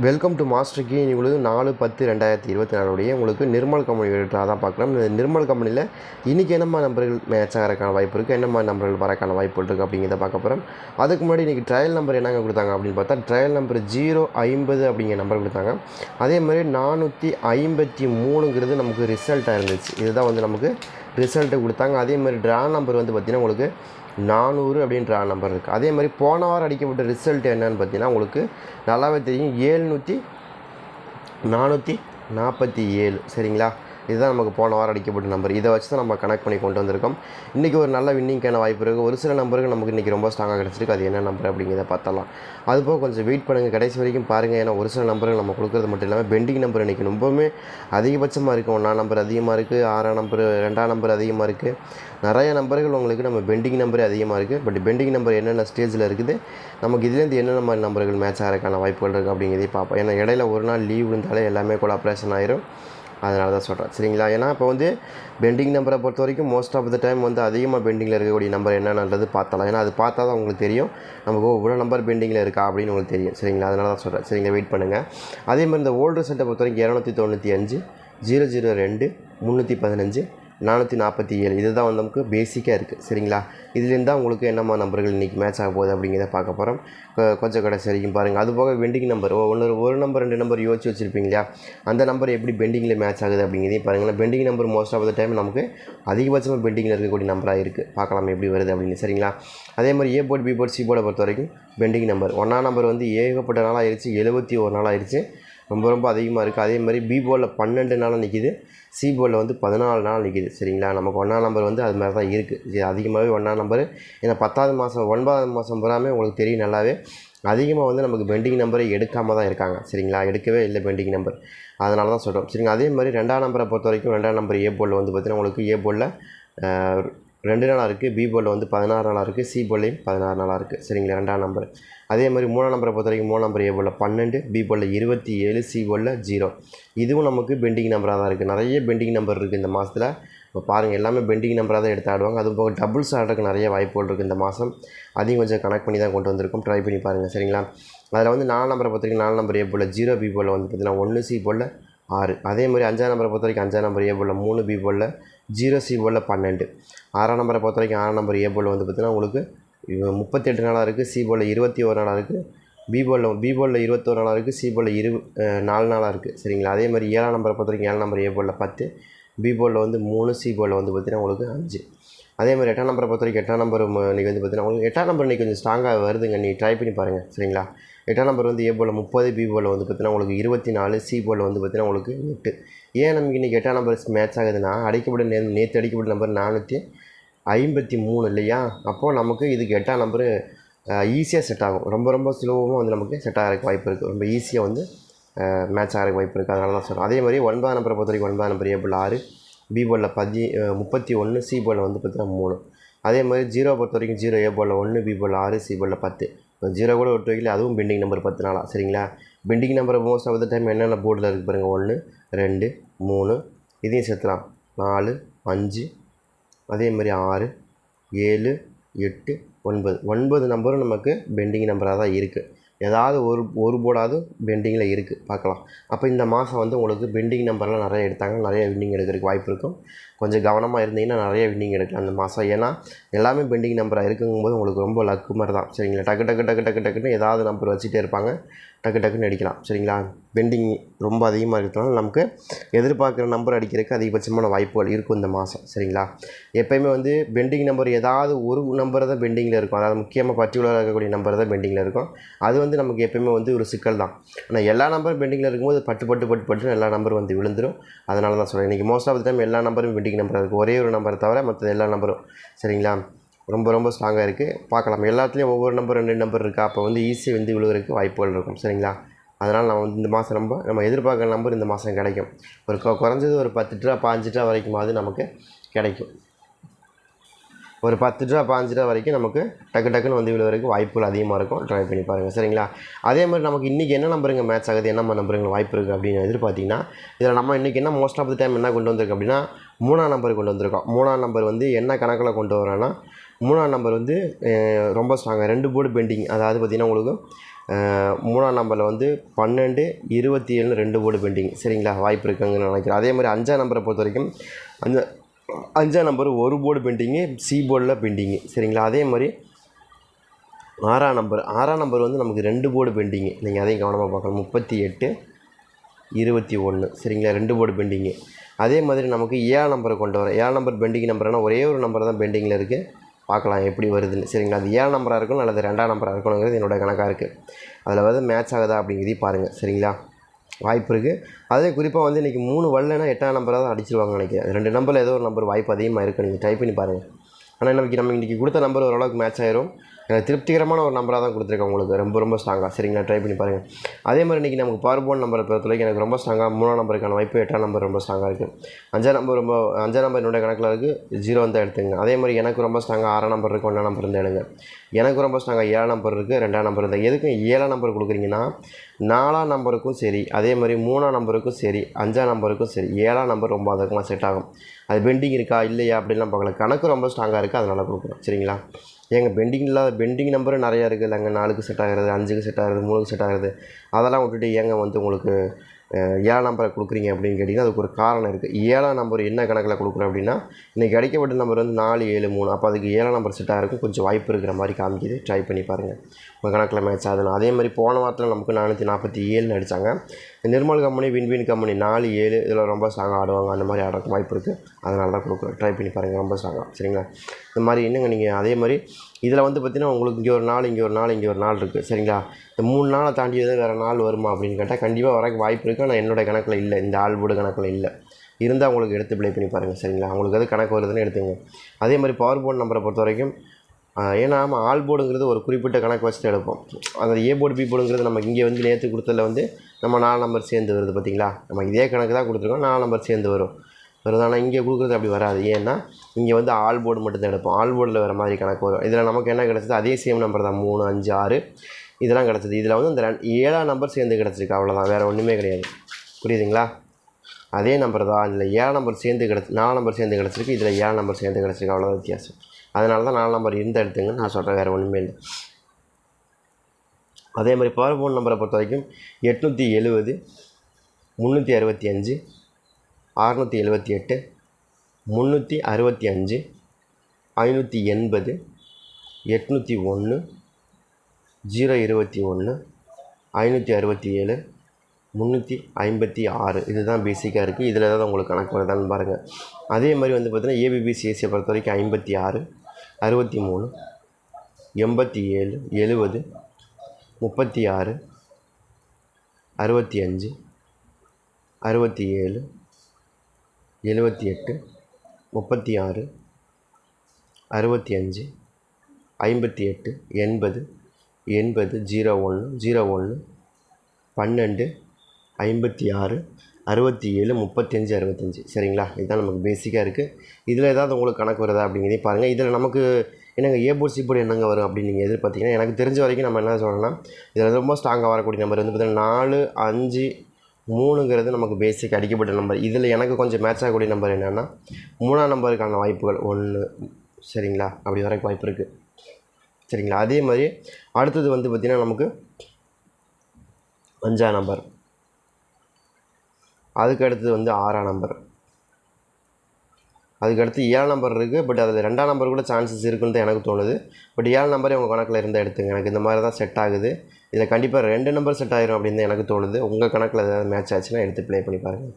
Welcome to master key உங்களுக்கு நாலு பத்து ரெண்டாயிரத்தி இருபத்தி நாலுடைய உங்களுக்கு நிர்மல் கம்பெனி ரிலேட்டடாக தான் பார்க்குறோம் இந்த நிர்மல் கம்பெனியில் இன்றைக்கி என்னம்மா நம்பர்கள் மேட்ச் ஆகிறக்கான வாய்ப்பு இருக்குது என்னம்மா நம்பர்கள் வரக்கான வாய்ப்பு இருக்குது அப்படிங்கிறத பார்க்க போகிறோம் அதுக்கு முன்னாடி இன்றைக்கி ட்ரையல் நம்பர் என்னங்க கொடுத்தாங்க அப்படின்னு பார்த்தா ட்ரையல் நம்பர் ஜீரோ ஐம்பது அப்படிங்கிற நம்பர் கொடுத்தாங்க. அதே மாதிரி நானூற்றி ஐம்பத்தி மூணுங்கிறது நமக்கு ரிசல்ட்டாக இருந்துச்சு. இதுதான் வந்து நமக்கு ரிசல்ட்டு கொடுத்தாங்க. அதே மாதிரி ட்ரா நம்பர் வந்து பார்த்திங்கன்னா உங்களுக்கு நானூறு அப்படின்ற நம்பர் இருக்குது அதே மாதிரி போன வாரம் அடிக்கப்பட்ட ரிசல்ட் என்னன்னு பார்த்தீங்கன்னா உங்களுக்கு நல்லாவே தெரியும். ஏழ்நூற்றி நானூற்றி நாற்பத்தி ஏழு. சரிங்களா? இதுதான் நமக்கு போன வாரம் அடிக்கப்பட்ட நம்பர் இதை வச்சு தான் நம்ம கனெக்ட் பண்ணி கொண்டு வந்திருக்கோம். இன்றைக்கி ஒரு நல்ல வின்னிங்க்கான வாய்ப்பு இருக்குது ஒரு சில நம்பருக்கு நமக்கு இன்றைக்கி ரொம்ப ஸ்ட்ராங்காக கிடச்சிருக்கு. அது என்ன நம்பர் அப்படிங்கிறத பார்த்தலாம் அதுபோக கொஞ்சம் வெயிட் பண்ணுங்கள் கடைசி வரைக்கும் பாருங்கள் ஏன்னா ஒரு சில நம்பர்கள் நம்ம கொடுக்குறது மட்டும் இல்லாமல் பெண்டிங் நம்பர் இன்றைக்கி ரொம்பவுமே அதிகபட்சமாக இருக்குது ஒன்றாம் நம்பர் அதிகமாக இருக்குது ஆறாம் நம்பர் ரெண்டாம் நம்பர் அதிகமாக இருக்குது நிறைய நம்பர்கள் உங்களுக்கு நம்ம பெண்டிங் நம்பரே அதிகமாக இருக்குது பட் பெண்டிங் நம்பர் என்னென்ன ஸ்டேஜில் இருக்குது? நமக்கு இதுலேருந்து என்னென்ன மாதிரி நம்பர்கள் மேட்ச் ஆகிறதுக்கான வாய்ப்புகள் இருக்குது அப்படிங்கிறதையும் பார்ப்போம். ஏன்னா இடையில ஒரு நாள் லீவ் இருந்தாலே எல்லாமே கூட ஆப்ரேஷன் ஆயிரும். அதனால தான் சொல்கிறேன் சரிங்களா? ஏன்னா இப்போ வந்து பெண்டிங் நம்பரை பொறுத்த வரைக்கும் மோஸ்ட் ஆஃப் த டைம் வந்து அதிகமாக பெண்டிங்கில் இருக்கக்கூடிய நம்பர் என்னென்னது பார்த்தலாம். ஏன்னா அது பார்த்தா தான் உங்களுக்கு தெரியும். நமக்கு இவ்வளோ நம்பர் பெண்டிங்கில் இருக்கா? அப்படின்னு உங்களுக்கு தெரியும். சரிங்களா? அதனால தான் சொல்கிறேன் சரிங்களா? வெயிட் பண்ணுங்கள் அதே மாதிரி இந்த ஓல்டு ரிசல்ட்டை பொறுத்த வரைக்கும் இரநூத்தி தொண்ணூற்றி அஞ்சு ஜீரோ ஜீரோ ரெண்டு முந்நூற்றி பதினஞ்சு நானூற்றி நாற்பத்தி ஏழு. இதுதான் வந்து நமக்கு பேசிக்காக இருக்குது சரிங்களா? இதுலேருந்து தான் உங்களுக்கு என்னம்மா நம்பர்கள் இன்றைக்கி மேட்ச் ஆக போகுது அப்படிங்கிறத பார்க்க போகிறோம் கொஞ்சம் கடைசி வரைக்கும் பாருங்கள் அது போக பெண்டிங் நம்பர் ஒன்று ஒரு நம்பர் ரெண்டு நம்பர் யோசிச்சு வச்சுருப்பீங்க இல்லையா? அந்த நம்பர் எப்படி பெண்டிங்கில் மேட்ச் ஆகுது அப்படிங்கிறதையும் பாருங்களேன். Pending number most of the time நமக்கு அதிகபட்சமாக பெண்டிங்கில் இருக்கக்கூடிய நம்பராக இருக்குது பார்க்கலாம் எப்படி வருது அப்படின்னு. சரிங்களா? அதே மாதிரி A board B board C போர்டை பொறுத்த வரைக்கும் பெண்டிங் நம்பர் ஒன்றாம் நம்பர் வந்து ஏகப்பட்ட நாள் ஆயிடுச்சு எழுபத்தி ஒரு நாள் ஆயிடுச்சு ரொம்ப ரொம்ப அதிகமாக இருக்குது அதே மாதிரி பி போர்டில் பன்னெண்டு நாள் நிற்கிது சி போர்டில் வந்து பதினாலு நாள் நிற்கிது சரிங்களா? நமக்கு ஒன்றாம் நம்பர் வந்து அது மாதிரி தான் இருக்குது அதிகமாகவே ஒன்றாம் நம்பர் ஏன்னா பத்தாவது மாதம் ஒன்பதாவது மாதம் பூராமே உங்களுக்கு தெரியும் நல்லாவே. அதிகமாக வந்து நமக்கு பெண்டிங் நம்பரை எடுக்காமல் தான் இருக்காங்க. சரிங்களா? எடுக்கவே இல்லை பெண்டிங் நம்பர் அதனால தான் சொல்கிறோம் சரிங்க அதே மாதிரி ரெண்டாம் நம்பரை பொறுத்த வரைக்கும் ரெண்டாம் நம்பர் ஏ போர்டில் வந்து பார்த்திங்கன்னா உங்களுக்கு ஏ போர்டில் ரெண்டு நாளாக இருக்குது பி போர்டில் வந்து பதினாறு நாளாக இருக்குது சி போர்ட்லேயும் பதினாறு நாளாக இருக்குது சரிங்களா? ரெண்டாம் நம்பர் அதே மாதிரி மூணாம் நம்பரை பொறுத்த வரைக்கும் மூணாம் நம்பர் ஏ போர்டில் பன்னெண்டு பி போர்டில் இருபத்தி ஏழு சி போர்டில் ஜீரோ இதுவும் நமக்கு பெண்டிங் நம்பராக தான் இருக்குது நிறைய பெண்டிங் நம்பர் இருக்குது இந்த மாதத்தில் இப்போ பாருங்கள் எல்லாமே பெண்டிங் நம்பராக தான் எடுத்து ஆடுவாங்க. அது போக டபுள்ஸ் ஆடுறதுக்கு நிறைய வாய்ப்புகள் இருக்குது இந்த மாதம் அதையும் கொஞ்சம் கனெக்ட் பண்ணி தான் கொண்டு வந்திருக்கோம். ட்ரை பண்ணி பாருங்கள் சரிங்களா? அதில் வந்து நாலு நம்பரை பொறுத்த வரைக்கும் நாலு நம்பர் ஏ போல் ஜீரோ பி போல் வந்து பார்த்தீங்கன்னா ஒன்று சி போல் ஆறு. அதே மாதிரி அஞ்சாம் நம்பரை பொறுத்த வரைக்கும் அஞ்சாம் நம்பர் ஏ மூணு பி ஜீரோ சி பன்னெண்டு. ஆறாம் நம்பரை பொறுத்த வரைக்கும் ஆறாம் நம்பர் ஏ வந்து பார்த்திங்கன்னா உங்களுக்கு முப்பத்தெட்டு நாளாக இருக்குது சி இருபத்தி ஒரு நாளாக இருக்குது பி போலில் பி போலில் இருபத்தோரு நாளாக இருக்குது சி போலில் இரு நாலு நாளாக இருக்குது சரிங்களா? அதே மாதிரி ஏழாம் நம்பரை பொறுத்த வரைக்கும் ஏழாம் நம்பர் ஏ போலில் பத்து பி போலில் வந்து மூணு சி போலில் வந்து பார்த்திங்கன்னா உங்களுக்கு அஞ்சு. அதே மாதிரி எட்டாம் நம்பரை பொறுத்த வரைக்கும் எட்டாம் நம்பர் இன்றைக்கி வந்து பார்த்தீங்கன்னா உங்களுக்கு எட்டாம் நம்பர் இன்றைக்கி கொஞ்சம் ஸ்ட்ராங்காக வருதுங்க. நீ ட்ரை பண்ணி பாருங்கள் சரிங்களா? எட்டாம் நம்பர் வந்து ஏ போல் முப்பது பி போல் வந்து பார்த்தீங்கன்னா உங்களுக்கு இருபத்தி நாலு சி போல் வந்து பார்த்தீங்கன்னா உங்களுக்கு எட்டு. ஏன் நமக்கு இன்றைக்கி எட்டாம் நம்பர் மேட்ச் ஆகுதுன்னா அடிக்கப்பட்ட நே நேற்று அடிக்கப்பட்ட நம்பர் நானூற்றி ஐம்பத்தி மூணு இல்லையா? அப்போது நமக்கு இதுக்கு எட்டாம் நம்பரு ஈஸியாக செட் ஆகும். ரொம்ப ரொம்ப சுலபமாக வந்து நமக்கு செட் ஆகிறதுக்கு வாய்ப்பு இருக்குது ரொம்ப ஈஸியாக வந்து மேட்ச் ஆகிறதுக்கு வாய்ப்பு இருக்குது அதனால தான் சொல்கிறேன் அதே மாதிரி ஒன்பதாம் நம்பரை பொறுத்த வரைக்கும் ஒன்பதாம் நம்பர் ஏ போல் ஆறு பி போலில் பதி முப்பத்தி ஒன்று சி போலில் வந்து பார்த்தீங்கன்னா மூணு. அதே மாதிரி ஜீரோ பொறுத்த வரைக்கும் ஜீரோ ஏ போலில் ஒன்று பி போலில் ஆறு சி போலில் பத்து. ஜீரோ கூட விட்டு வைக்கல. அதுவும் பெண்டிங் நம்பர் பத்து நாளா. சரிங்களா? Pending number most of the time என்னென்ன போர்டில் இருக்குது பாருங்கள் ஒன்று ரெண்டு மூணு இதையும் சேர்த்துலாம். நாலு அஞ்சு அதே மாதிரி ஆறு ஏழு எட்டு ஒன்பது. ஒன்பது நம்பரும் நமக்கு பெண்டிங் நம்பராக தான் இருக்குது ஏதாவது ஒரு ஒரு போர்டாவது பெண்டிங்கில் இருக்குது பார்க்கலாம். அப்போ இந்த மாதம் வந்து உங்களுக்கு பெண்டிங் நம்பர்லாம் நிறைய எடுத்தாங்க. நிறைய வின்னிங் எடுக்கிறதுக்கு வாய்ப்பு இருக்கும். கொஞ்சம் கவனமாக இருந்தீங்கன்னா நிறைய வின்னிங் எடுக்கலாம் அந்த மாதம் ஏன்னா எல்லாமே பெண்டிங் நம்பராக இருக்குங்கும்போது உங்களுக்கு ரொம்ப லக்கு மாதிரி தான். சரிங்களா? டக்கு டக்கு டக்கு டக்கு டக்குன்னு ஏதாவது நம்பர் வச்சுட்டே இருப்பாங்க. டக்கு டக்குன்னு அடிக்கலாம். சரிங்களா? பெண்டிங் ரொம்ப அதிகமாக இருக்கிறதுனால நமக்கு எதிர்பார்க்குற நம்பர் அடிக்கிறதுக்கு அதிகபட்சமான வாய்ப்புகள் இருக்கும் இந்த மாதம் சரிங்களா? எப்பயுமே வந்து பெண்டிங் நம்பர் ஏதாவது ஒரு நம்பர் தான் பெண்டிங்கில் இருக்கும். அதாவது முக்கியமாக பர்டிகுலராக இருக்கக்கூடிய நம்பர் தான் பெண்டிங்கில் இருக்கும். அது வந்து நமக்கு எப்பயுமே வந்து ஒரு சிக்கல் தான். ஆனால் எல்லா நம்பரும் பெண்டிங்கில் இருக்கும்போது பட்டு பட்டு பட்டு பட்டு எல்லா நம்பரும் வந்து விழுந்துடும் அதனால தான் சொல்கிறேன் இன்றைக்கி மோஸ்ட் ஆஃப் த டைம் எல்லா நம்பரும் பெண்டிங் நம்பராக இருக்குது ஒரே ஒரு நம்பரை தவிர மற்ற எல்லா நம்பரும். சரிங்களா? ரொம்ப ரொம்ப ஸ்ட்ராங்காக இருக்குது பார்க்கலாம். எல்லாத்துலேயும் ஒவ்வொரு நம்பர் ரெண்டு நம்பர் இருக்கா? அப்போ வந்து ஈஸியாக வந்து விழுகிறதுக்கு வாய்ப்புகள் இருக்கும். சரிங்களா? அதனால் நான் வந்து இந்த மாதம் ரொம்ப நம்ம எதிர்பார்க்குற நம்பர் இந்த மாதம் கிடைக்கும். ஒரு குறைஞ்சது ஒரு பத்து ரூபா பாஞ்சு ரூபா வரைக்குமாவது நமக்கு கிடைக்கும். ஒரு பத்து ரூபா பாஞ்சு ரூபா வரைக்கும் நமக்கு டக்கு டக்குன்னு வந்து விழுவதுக்கு வாய்ப்புகள் அதிகமாக இருக்கும். ட்ரை பண்ணி பாருங்கள் சரிங்களா? அதே மாதிரி நமக்கு இன்றைக்கி என்ன நம்பருங்க? மேட்ச் ஆகுது என்ன நம்பருங்க? வாய்ப்பு இருக்குது அப்படின்னு எதிர்பார்த்தீங்கன்னா இதில் நம்ம இன்றைக்கி என்ன மோஸ்ட் ஆஃப் த டைம் என்ன கொண்டு வந்திருக்கோம் அப்படின்னா மூணாம் நம்பர் கொண்டு வந்திருக்கோம். மூணாம் நம்பர் வந்து என்ன கணக்கில் கொண்டு வரோன்னா மூணாம் நம்பர் வந்து ரொம்ப ஸ்ட்ராங்காக ரெண்டு போர்டு பெண்டிங் அதாவது பார்த்திங்கன்னா உங்களுக்கு மூணாம் நம்பரில் வந்து பன்னெண்டு இருபத்தி ஏழு ரெண்டு போர்டு பெண்டிங் சரிங்களா? வாய்ப்பு இருக்குங்கன்னு நினைக்கிறேன். அதே மாதிரி அஞ்சாம் நம்பரை பொறுத்த வரைக்கும் அந்த அஞ்சாம் நம்பர் ஒரு போர்டு பெண்டிங்கு சி போர்டில் பெண்டிங்கு சரிங்களா? அதே மாதிரி ஆறாம் நம்பர் ஆறாம் நம்பர் வந்து நமக்கு ரெண்டு போர்டு பெண்டிங்கு நீங்கள் அதையும் கவனமாக பார்க்கணும். முப்பத்தி எட்டு இருபத்தி ஒன்று சரிங்களா? ரெண்டு போர்டு பெண்டிங்கு அதே மாதிரி நமக்கு ஏழாம் நம்பரை கொண்டு வரோம் ஏழாம் நம்பர் பெண்டிங் நம்பர்னால் ஒரே ஒரு நம்பர் தான் பெண்டிங்கில் இருக்குது பார்க்கலாம் எப்படி வருதுன்னு. சரிங்களா? அது ஏழு நம்பராக இருக்கணும் அல்லது ரெண்டாம் நம்பராக இருக்கணுங்கிறது என்னோட கணக்காக இருக்குது அதில் வந்து மேட்ச் ஆகுதா அப்படிங்கிறதையும் பாருங்கள் சரிங்களா? வாய்ப்பு இருக்குது அதே குறிப்பாக வந்து இன்றைக்கி மூணு வரலன்னா எட்டாம் நம்பராக தான் அடிச்சிருவாங்க நினைக்கிறேன். ரெண்டு நம்பரில் ஏதோ ஒரு நம்பர் வாய்ப்பு அதிகமாக இருக்குது நீங்கள் டைப் பண்ணி பாருங்கள் ஆனால் நமக்கு நம்ம இன்றைக்கி கொடுத்த நம்பர் ஓரளவுக்கு மேட்ச் ஆயிரும். திருப்திகரமான ஒரு நம்பராக தான் கொடுத்துருக்கேன் உங்களுக்கு. ரொம்ப ரொம்ப ஸ்ட்ராங்காக சரிங்களா ட்ரை பண்ணி பாருங்கள் அதே மாதிரி இன்றைக்கி நமக்கு பவர் போன் நம்பரை பொறுத்தவரைக்கும் எனக்கு ரொம்ப ஸ்ட்ராங்காக மூணாம் நம்பருக்கான வாய்ப்பு எட்டாம் நம்பர் ரொம்ப ஸ்ட்ராங்காக இருக்குது அஞ்சாம் நம்பர் ரொம்ப அஞ்சாம் நம்பர் என்னோட கணக்கில் இருக்குது ஜீரோ வந்து எடுத்துங்க அதே மாதிரி எனக்கு ரொம்ப ஸ்ட்ராங்காக ஆறாம் நம்பர் இருக்குது ஒன்றாம் நம்பர் இருந்து எடுங்க. எனக்கு ரொம்ப ஸ்ட்ராங்காக ஏழாம் நம்பர் இருக்குது ரெண்டாம் நம்பர் இருந்தால் எதுக்கும் ஏழாம் நம்பர் கொடுக்குறீங்கன்னா நாலாம் நம்பருக்கும் சரி அதே மாதிரி மூணாம் நம்பருக்கும் சரி அஞ்சாம் நம்பருக்கும் சரி ஏழாம் நம்பர் ரொம்ப அதுக்கெலாம் செட் ஆகும். அது பெண்டிங் இருக்கா இல்லையா அப்படின்லாம் பார்க்கல. கணக்கு ரொம்ப ஸ்ட்ராங்காக இருக்குது அதனால் கொடுக்குறோம் சரிங்களா? ஏங்க பெண்டிங் இல்லாத பெண்டிங் நம்பரும் நிறையா இருக்குது இல்லைங்க நாலுக்கு செட் ஆகிறது அஞ்சுக்கு செட் ஆகிறது மூணுக்கு செட் ஆகிறது. அதெல்லாம் விட்டுட்டு ஏங்க வந்து உங்களுக்கு ஏழாம் நம்பரை கொடுக்குறீங்க அப்படின்னு கேட்டிங்கன்னா அதுக்கு ஒரு காரணம் இருக்குது ஏழாம் நம்பர் என்ன கணக்கில் கொடுக்குறோம் அப்படின்னா இன்றைக்கி கிடைக்கப்பட்ட நம்பர் வந்து நாலு ஏழு மூணு. அப்போ அதுக்கு ஏழாம் நம்பர் செட்டாக இருக்கும். கொஞ்சம் வாய்ப்பு இருக்கிற மாதிரி காமிக்குது. ட்ரை பண்ணி பாருங்கள் உங்கள் கணக்கில் மேட்ச் ஆகுதுன்னு. அதே மாதிரி போன வாரத்தில் நமக்கு நானூற்றி நாற்பத்தி ஏழுன்னு அடித்தாங்க நிர்மல் கம்பெனி வின்வின் கம்பெனி நாலு ஏழு இதில் ரொம்ப ஸ்ட்ராங்காக ஆடுவாங்க. அந்த மாதிரி ஆடுறதுக்கு வாய்ப்பு இருக்குது அதனால தான் கொடுக்குறோம். ட்ரை பண்ணி பாருங்கள் ரொம்ப ஸ்ட்ராங்காக சரிங்களா? இந்த மாதிரி என்னங்க நீங்கள் அதே மாதிரி இதில் வந்து பார்த்தீங்கன்னா உங்களுக்கு இங்கே ஒரு நாள் இங்கே ஒரு நாள் இங்கே ஒரு நாள் இருக்குது சரிங்களா? இந்த மூணு நாளை தாண்டி எதாவது வேறு நாள் வருமா அப்படின்னு கேட்டால் கண்டிப்பாக வரக்கு வாய்ப்பு இருக்குது ஆனால் என்னோட கணக்கில் இல்லை. இந்த ஆல்போர்டு கணக்கில் இல்லை. இருந்தால் உங்களுக்கு எடுத்து ப்ளே பண்ணி பாருங்கள் சரிங்களா? உங்களுக்கு எது கணக்கு வருதுன்னு எடுத்துங்க. அதே மாதிரி பவர் போர்டு நம்பரை பொறுத்த வரைக்கும் ஏன்னா நம்ம ஆல் போர்டுங்கிறது ஒரு குறிப்பிட்ட கணக்கு வச்சுட்டு எடுப்போம். அந்த ஏ போர்டு பி போர்டுங்கிறது நம்ம இங்கே வந்து நேற்று கொடுத்ததில் வந்து நம்ம நாலு நம்பர் சேர்ந்து வருது பார்த்தீங்களா? நம்ம இதே கணக்கு தான் கொடுத்துருக்கோம். நாலு நம்பர் சேர்ந்து வரும். வருது ஆனால் இங்கே கொடுக்குறது அப்படி வராது. ஏன்னா இங்கே வந்து ஆல் போர்டு மட்டும் தான் எடுப்போம். ஆல் போர்டில் வர மாதிரி கணக்கு வரும். இதில் நமக்கு என்ன கிடச்சிது? அதே சேம் நம்பர் தான். மூணு அஞ்சு ஆறு. இதெல்லாம் கிடச்சிது. இதில் வந்து இந்த ஏழாம் நம்பர் சேர்ந்து கிடச்சிருக்கு. அவ்வளோதான் வேறு ஒன்றுமே கிடையாது. புரியுதுங்களா? அதே நம்பர் தான். இதில் ஏழாம் நம்பர் சேர்ந்து கிடச்சி நாலு நம்பர் சேர்ந்து கிடச்சிருக்கு. இதில் ஏழாம் நம்பர் சேர்ந்து கிடச்சிருக்கு. அவ்வளோதான் வித்தியாசம். அதனால தான் நாலு நம்பர் இருந்த எடுத்துங்கன்னு நான் சொல்கிறேன் வேறு ஒன்றுமே இல்லை. அதே மாதிரி பவர் ஃபோன் நம்பரை பொறுத்த வரைக்கும் எட்நூற்றி எழுபது முந்நூற்றி அறுபத்தி அஞ்சு அறநூற்றி எழுபத்தி எட்டு முந்நூற்றி அறுபத்தி அஞ்சு ஐநூற்றி எண்பது எட்நூற்றி ஒன்று ஜீரோ இருபத்தி ஒன்று ஐநூற்றி அறுபத்தி ஏழு முந்நூற்றி ஐம்பத்தி ஆறு. இதுதான் பேசிக்காக இருக்குது இதில் ஏதாவது உங்களுக்கு கணக்கு வருதான்னு பாருங்கள் அதே மாதிரி வந்து பார்த்திங்கன்னா ஏபிபிசிஎஸ்சியை பொறுத்த வரைக்கும் ஐம்பத்தி ஆறு அறுபத்தி மூணு எண்பத்தி ஏழு எழுபது முப்பத்தி ஆறு அறுபத்தி அஞ்சு அறுபத்தி ஏழு எழுபத்தி எட்டு முப்பத்தி ஆறு அறுபத்தி அஞ்சு ஐம்பத்தி எட்டு எண்பது எண்பது ஜீரோ ஒன்று ஜீரோ ஒன்று பன்னெண்டு ஐம்பத்தி ஆறு அறுபத்தி ஏழு முப்பத்தஞ்சு அறுபத்தஞ்சு. சரிங்களா? இதுதான் நமக்கு பேசிக்காக இருக்குது இதில் ஏதாவது உங்களுக்கு கணக்கு வருதா அப்படிங்கிறதையும் பாருங்கள் இதில் நமக்கு என்னங்க ஏ போர்ட் சி என்னங்க வரும் அப்படின்னு நீங்கள் எதிர்பார்த்தீங்கன்னா எனக்கு தெரிஞ்ச வரைக்கும் நம்ம என்ன சொல்லணும்னா இதில் ரொம்ப ஸ்ட்ராங்காக வரக்கூடிய நம்பர் வந்து பார்த்தீங்கன்னா நாலு அஞ்சு மூணுங்கிறது நமக்கு பேசிக் அடிக்கப்பட்ட நம்பர் இதில் எனக்கு கொஞ்சம் மேட்ச் ஆகக்கூடிய நம்பர் என்னென்னா மூணாம் நம்பருக்கான வாய்ப்புகள் ஒன்று சரிங்களா? அப்படி வரக்கு வாய்ப்பு இருக்குது சரிங்களா? அதே மாதிரி அடுத்தது வந்து பார்த்திங்கன்னா நமக்கு அஞ்சாம் நம்பர் அதுக்கு அடுத்தது வந்து ஆறாம் நம்பர் அதுக்கடுத்து ஏழு நம்பர் இருக்குது பட் அதில் ரெண்டாம் நம்பர் கூட சான்சஸ் இருக்குன்னு தான் எனக்கு தோணுது. பட் ஏழு நம்பரே உங்கள் கணக்கில் இருந்தால் எடுத்துங்க. எனக்கு இந்த மாதிரி தான் செட் ஆகுது. இதில் கண்டிப்பாக ரெண்டு நம்பர் செட் ஆயிரும் அப்படின்னு தான் எனக்கு தோணுது. உங்கள் கணக்கில் ஏதாவது மேட்ச் ஆச்சுன்னா எடுத்து ப்ளே பண்ணி பாருங்கள்